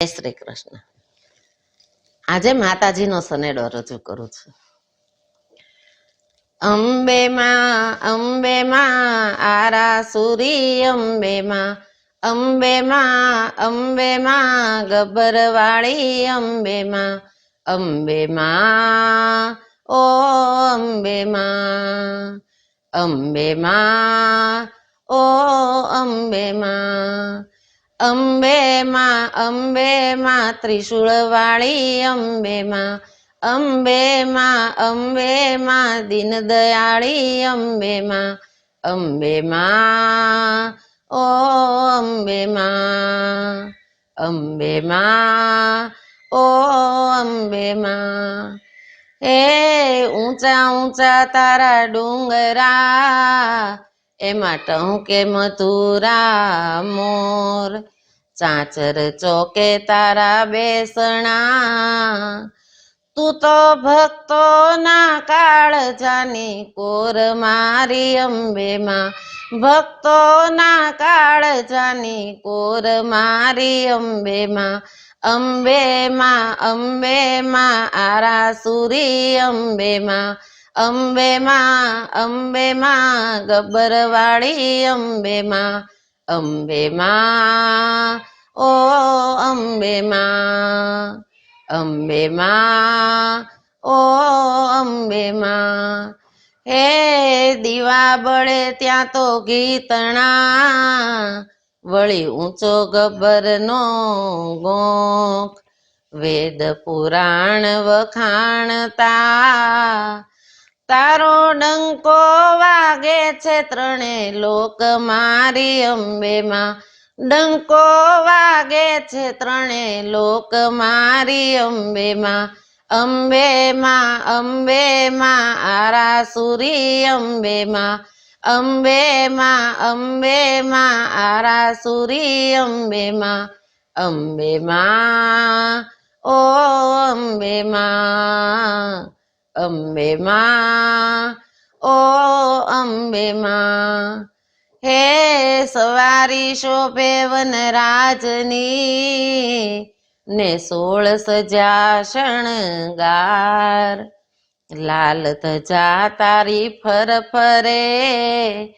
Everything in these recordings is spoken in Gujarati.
જય શ્રી કૃષ્ણ. આજે માતાજીનો સનેડો રજૂ કરું છું. અંબે માં અંબે માં આરા સુરી અંબે માં અંબે માં અંબે માં ગબ્બરવાળી અંબે માં અંબે માં ઓ અંબે માં અંબે માં ઓ અંબે માં અંબે માં અંબે માં ત્રિશુળ વાળી અંબે માં અંબે માં અંબે માં દીન દયાળી અંબે માં અંબે માં ઓ અંબે માં અંબે માં ઓ અંબે માં હે ઊંચા ઊંચા તારા ડુંગરા એમાં ટહુકે મથુરા મોર ચાચર ચોકે તારા બેસણા. તું તો ભક્તો ના કાળ જાની, કોર મારી અંબેમાં. ભક્તોના ભક્તો ના કાળ જાની, કોર મારી અંબેમાં. અંબેમાં અંબેમાં, આરાસુરી અંબે માં આરા સુરી અંબે માં અંબે માં, ગબ્બરવાળી અંબે માં અંબે માં, ઓ અંબે માં અંબે માં, ઓ અંબે માં. હે દીવા બળે ત્યાં તો ગીતણા વળી ઊંચો ગબ્બરનો ગોખ વેદ પુરાણ વખાણતા તારો ડંકો વાગે છે ત્રણે લોક મારી અંબેમાં. ડંકો વાગે છે ત્રણે લોક મારી અંબેમાં. અંબેમાં અંબેમાં, આરાસુરી અંબેમાં. અંબેમાં અંબેમાં, આરાસુરી અંબેમાં. અંબેમાં, ઓ અંબે માં અંબે માં, ઓ અંબે માં. હે સવારી શોભે વનરાજની, ને સોળ સજા શણગાર. લાલ ધજા તારી ફર ફરે,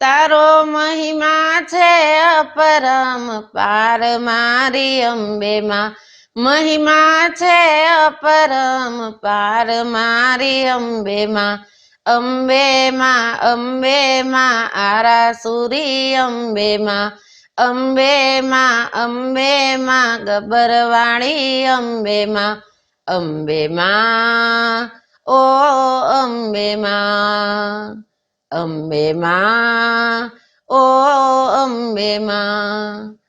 તારો મહિમા છે અપરમ પાર મારી અંબે માં. મહિમા છે અપરમ પાર મારી અંબે માં અંબે માં અંબે માં આરા સુરી અંબે માં અંબે માં અંબે માં ગબ્બરવાળી અંબે માં અંબે માં ઓ અંબે માં અંબે માં ઓ અંબે માં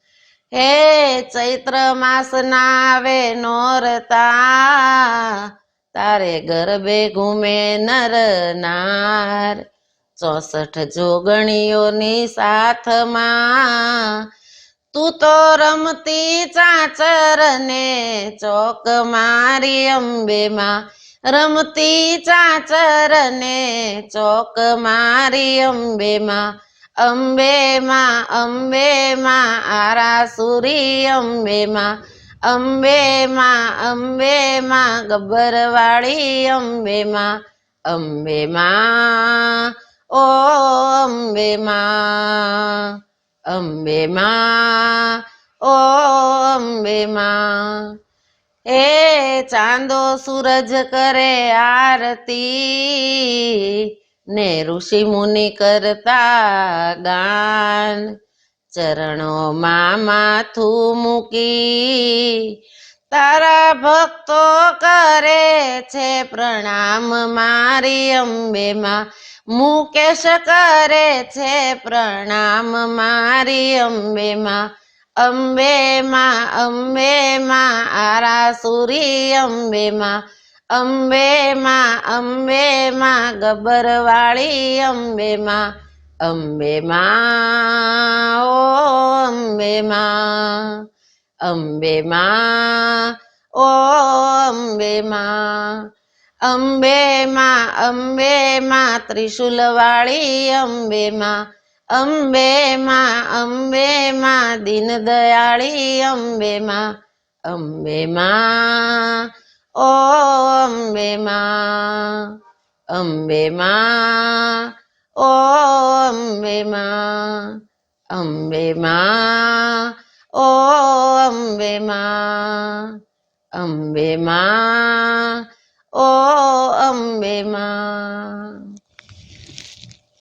હે ચૈત્ર માસ નાવે નોરતા, તારે ગરબે ઘૂમે નર નાર ચોસઠ જોગણીઓની સાથમાં, તું તો રમતી ચાચર ને ચોક મારી અંબેમાં. રમતી ચાચર ને ચોક મારી અંબે માં અંબે માં અંબે માં, આરા સુરી, અંબે માં. અંબે માં અંબે માં, ગબ્બરવાળી, અંબે માં. અંબે માં, ઓ અંબે માં. અંબે માં, ઓ અંબે માં. એ ચાંદો સૂરજ કરે આરતી. ને ઋષિ મુનિ કરતા ગાન ચરણોમાં માથું મૂકી તારા ભક્તો કરે છે પ્રણામ, મારી અંબેમાં મુકેશ કરે છે પ્રણામ, મારી અંબેમાં. અંબેમાં અંબેમાં અંબે આરા સુરી અંબે માં અંબે માં ગબ્બરવાળી અંબે માં અંબે માં ઓ અંબે માં અંબે માં ઓ અંબે માં અંબે માં અંબે માં ત્રિશુલ વાળી અંબે માં અંબે માં અંબે માં દીન દયાળી અંબે માં અંબે માં ઓ અંબે માં અંબે માં ઓ અંબે માં અંબે માં ઓ અંબે માં અંબે માં ઓ અંબે માં